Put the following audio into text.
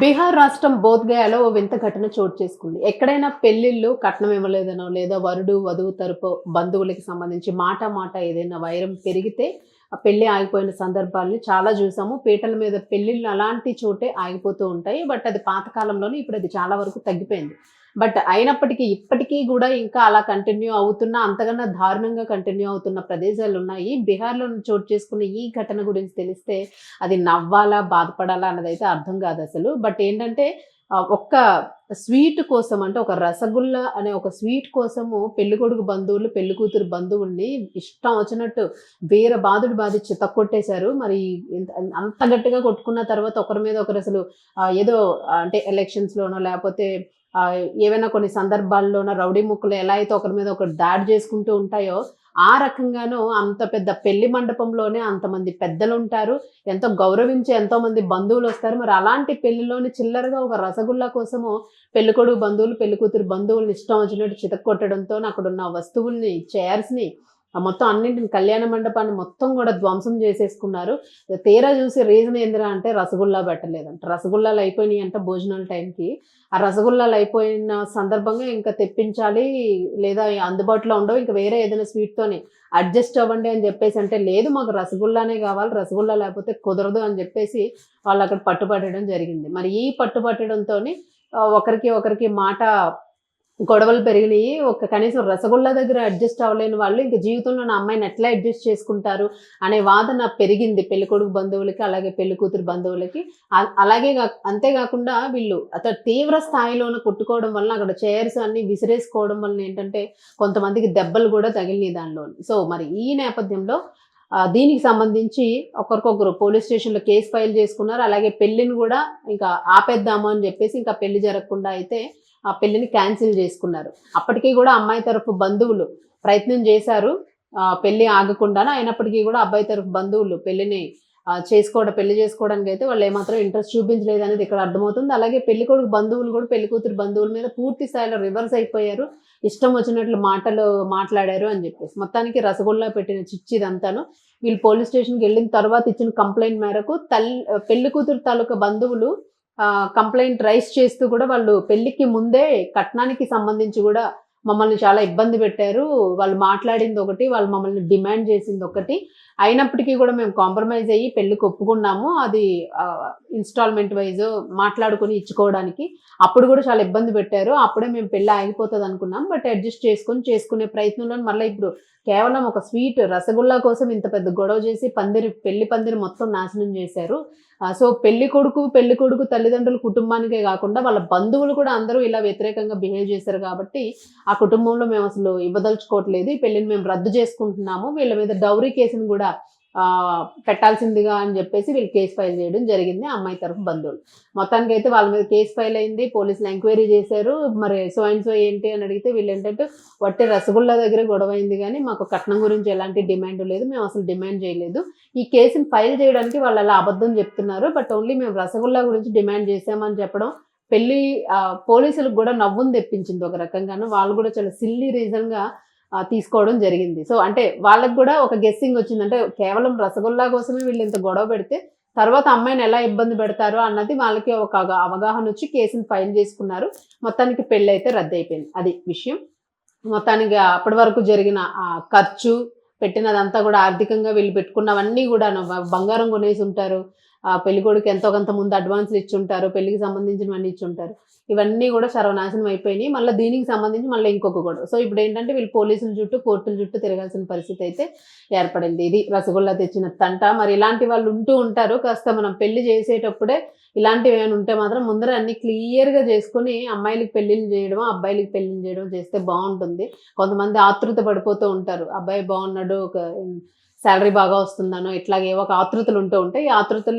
బీహార్ రాష్ట్రం బోధ్గయాలో ఓ వింత ఘటన చోటు చేసుకుంది. ఎక్కడైనా పెళ్ళిళ్ళు కట్నం ఇవ్వలేదనో లేదా వరుడు వధువు తరపు బంధువులకి సంబంధించి మాట మాట ఏదైనా వైరం పెరిగితే ఆ పెళ్ళి ఆగిపోయిన సందర్భాల్ని చాలా చూసాము. పీటల మీద పెళ్ళిళ్ళు అలాంటి చోటే ఆగిపోతూ ఉంటాయి. బట్ అది పాతకాలంలోనే ఇప్పుడు అది చాలా వరకు తగ్గిపోయింది. బట్ అయినప్పటికీ ఇప్పటికీ కూడా ఇంకా అలా కంటిన్యూ అవుతున్న అంతకన్నా దారుణంగా కంటిన్యూ అవుతున్న ప్రదేశాలు ఉన్నాయి. బీహార్లో చోటు చేసుకున్న ఈ ఘటన గురించి తెలిస్తే అది నవ్వాలా బాధపడాలా అన్నది అయితే అర్థం కాదు అసలు. బట్ ఏంటంటే ఒక్క స్వీట్ కోసం అంటే ఒక రసగుల్లా అనే ఒక స్వీట్ కోసము పెళ్ళికొడుకు బంధువులు పెళ్ళి కూతురు బంధువుల్ని ఇష్టం వచ్చినట్టు వీర బాధుడు బాధి చితక్కొట్టేశారు మరి అంత గట్టిగా కొట్టుకున్న తర్వాత ఒకరి మీద ఒకరు అసలు ఏదో అంటే ఎలక్షన్స్లోనో లేకపోతే ఏవైనా కొన్ని సందర్భాల్లోన రౌడీ ముక్కలు ఎలా అయితే ఒకరి మీద ఒకరు దాడి చేసుకుంటూ ఉంటాయో ఆ రకంగానూ అంత పెద్ద పెళ్ళి మండపంలోనే అంతమంది పెద్దలు ఉంటారు ఎంతో గౌరవించి ఎంతో మంది బంధువులు వస్తారు మరి అలాంటి పెళ్ళిలోని చిల్లరగా ఒక రసగుల్లా కోసము పెళ్ళికొడుకు బంధువులు పెళ్ళి కూతురు బంధువులను ఇష్టం వచ్చినట్టు చితక్కొట్టడంతో అక్కడ ఉన్న వస్తువుల్ని చైర్స్ని మొత్తం అన్నింటిని కళ్యాణ మండపాన్ని మొత్తం కూడా ధ్వంసం చేసేసుకున్నారు. తీరా చూసి రీజన్ ఏందిరా అంటే రసగుల్లా పెట్టలేదంట. రసగుల్లాలు అయిపోయినాయి అంట భోజనాల టైంకి ఆ రసగుల్లాలు అయిపోయిన సందర్భంగా ఇంకా తెప్పించాలి లేదా అందుబాటులో ఉండవు. ఇంకా వేరే ఏదైనా స్వీట్తోని అడ్జస్ట్ అవ్వండి అని చెప్పేసి అంటే లేదు మాకు రసగుల్లానే కావాలి రసగుల్లా లేకపోతే కుదరదు అని చెప్పేసి వాళ్ళు అక్కడ పట్టుపట్టడం జరిగింది. మరి ఈ పట్టుపట్టడంతో ఒకరికి ఒకరికి మాట గొడవలు పెరిగినాయి. ఒక కనీసం రసగుల్లా దగ్గర అడ్జస్ట్ అవ్వలేని వాళ్ళు ఇంకా జీవితంలో నా అమ్మాయిని ఎట్లా అడ్జస్ట్ చేసుకుంటారు అనే వాదన పెరిగింది పెళ్ళికొడుకు బంధువులకి అలాగే పెళ్ళి కూతురు బంధువులకి. అలాగే అంతేకాకుండా వీళ్ళు అతను తీవ్ర స్థాయిలోనే కొట్టుకోవడం వల్ల అక్కడ చైర్స్ అన్ని విసిరేసుకోవడం వల్ల ఏంటంటే కొంతమందికి దెబ్బలు కూడా తగిలినాయి దానిలో సో మరి ఈ నేపథ్యంలో దీనికి సంబంధించి ఒకరికొకరు పోలీస్ స్టేషన్లో కేసు ఫైల్ చేసుకున్నారు. అలాగే పెళ్ళిని కూడా ఇంకా ఆపేద్దాము అని చెప్పేసి ఇంకా పెళ్ళి జరగకుండా అయితే ఆ పెళ్ళిని క్యాన్సిల్ చేసుకున్నారు. అప్పటికీ కూడా అమ్మాయి తరఫు బంధువులు ప్రయత్నం చేశారు. పెళ్ళి ఆగకుండా అయినప్పటికీ కూడా అబ్బాయి తరఫు బంధువులు పెళ్ళిని చేసుకోవడం పెళ్ళి చేసుకోవడానికి అయితే వాళ్ళు ఏమాత్రం ఇంట్రెస్ట్ చూపించలేదు అనేది ఇక్కడ అర్థమవుతుంది. అలాగే పెళ్ళి కొడుకు బంధువులు కూడా పెళ్ళి కూతురు బంధువుల మీద పూర్తి స్థాయిలో రివర్స్ అయిపోయారు. ఇష్టం వచ్చినట్లు మాటలు మాట్లాడారు అని చెప్పేసి. మొత్తానికి రసగుల్లా పెట్టిన చిచ్చి ఇదంతాను. వీళ్ళు పోలీస్ స్టేషన్కి వెళ్ళిన తర్వాత ఇచ్చిన కంప్లైంట్ మేరకు తల్లి పెళ్ళి కూతురు తాలూకా బంధువులు కంప్లైంట్ రైస్ చేస్తూ కూడా వాళ్ళు పెళ్ళికి ముందే కట్నానికి సంబంధించి కూడా మమ్మల్ని చాలా ఇబ్బంది పెట్టారు. వాళ్ళు మాట్లాడింది ఒకటి వాళ్ళు మమ్మల్ని డిమాండ్ చేసింది ఒకటి. అయినప్పటికీ కూడా మేము కాంప్రమైజ్ అయ్యి పెళ్ళికి ఒప్పుకున్నాము. అది ఇన్స్టాల్మెంట్ వైజ్ మాట్లాడుకుని ఇచ్చుకోవడానికి. అప్పుడు కూడా చాలా ఇబ్బంది పెట్టారు. అప్పుడే మేము పెళ్ళి ఆగిపోతుంది అనుకున్నాం బట్ అడ్జస్ట్ చేసుకొని చేసుకునే ప్రయత్నంలో మళ్ళీ ఇప్పుడు కేవలం ఒక స్వీట్ రసగుల్లా కోసం ఇంత పెద్ద గొడవ చేసి పందిరి పెళ్ళి పందిరి మొత్తం నాశనం చేశారు. సో పెళ్ళి కొడుకు పెళ్ళి కొడుకు తల్లిదండ్రుల కుటుంబానికే కాకుండా వాళ్ళ బంధువులు కూడా అందరూ ఇలా వ్యతిరేకంగా బిహేవ్ చేశారు కాబట్టి ఆ కుటుంబంలో మేము అసలు ఇవ్వదలుచుకోవట్లేదు. ఈ పెళ్ళిని మేము రద్దు చేసుకుంటున్నాము. వీళ్ళ మీద డౌరీ కేసును కూడా పెట్టాల్సిందిగా అని చెప్పేసి వీళ్ళు కేసు ఫైల్ చేయడం జరిగింది అమ్మాయి తరఫు బంధువులు. మొత్తానికి అయితే వాళ్ళ మీద కేసు ఫైల్ అయింది. పోలీసులు ఎంక్వైరీ చేశారు. మరి సో అండ్ సో ఏంటి అని అడిగితే వీళ్ళు ఏంటంటే వట్టి రసగుల్లా దగ్గర గొడవ అయింది కానీ మాకు కట్నం గురించి ఎలాంటి డిమాండ్ లేదు. మేము అసలు డిమాండ్ చేయలేదు. ఈ కేసుని ఫైల్ చేయడానికి వాళ్ళు అలా అబద్ధం చెప్తున్నారు. బట్ ఓన్లీ మేము రసగుల్లా గురించి డిమాండ్ చేసామని చెప్పడం పెళ్ళి పోలీసులకు కూడా నవ్వును తెప్పించింది ఒక రకంగాను. వాళ్ళు కూడా చాలా సిల్లీ రీజన్గా తీసుకోవడం జరిగింది. సో అంటే వాళ్ళకి కూడా ఒక గెస్సింగ్ వచ్చింది అంటే కేవలం రసగుల్లా కోసమే వీళ్ళు ఇంత గొడవ పెడితే తర్వాత అమ్మాయిని ఎలా ఇబ్బంది పెడతారో అన్నది వాళ్ళకి ఒక అవగాహన వచ్చి కేసుని ఫైల్ చేసుకున్నారు. మొత్తానికి పెళ్ళి అయితే రద్దు అయిపోయింది అది విషయం. మొత్తానికి అప్పటి వరకు జరిగిన ఖర్చు పెట్టినదంతా కూడా ఆర్థికంగా వీళ్ళు పెట్టుకున్నవన్నీ కూడా బంగారం కొనేసి ఉంటారు. ఆ పెళ్ళి కొడుకు ఎంతో కొంత ముందు అడ్వాన్స్లు ఇచ్చి ఉంటారు పెళ్ళికి సంబంధించినవన్నీ ఇచ్చి ఉంటారు ఇవన్నీ కూడా సర్వనాశనం అయిపోయినాయి. మళ్ళీ దీనికి సంబంధించి మళ్ళీ ఇంకొక గొడవ. సో ఇప్పుడు ఏంటంటే వీళ్ళు పోలీసుల చుట్టూ కోర్టుల చుట్టూ తిరగాల్సిన పరిస్థితి అయితే ఏర్పడింది. ఇది రసగుల్లా తెచ్చిన తంట. మరి ఇలాంటి వాళ్ళు ఉంటూ ఉంటారు. కాస్త మనం పెళ్ళి చేసేటప్పుడే ఇలాంటివి ఏమైనా ఉంటే మాత్రం ముందర అన్ని క్లియర్గా చేసుకుని అమ్మాయిలకి పెళ్ళిళ్ళు చేయడం అబ్బాయిలకి పెళ్ళిళ్ళు చేయడం చేస్తే బాగుంటుంది. కొంతమంది ఆతృత పడిపోతూ ఉంటారు. అబ్బాయి బాగున్నాడు ఒక శాలరీ బాగా వస్తుందనో ఇట్లాగే ఒక ఆతృతలు ఉంటూ ఉంటాయి. ఈ ఆతృతలు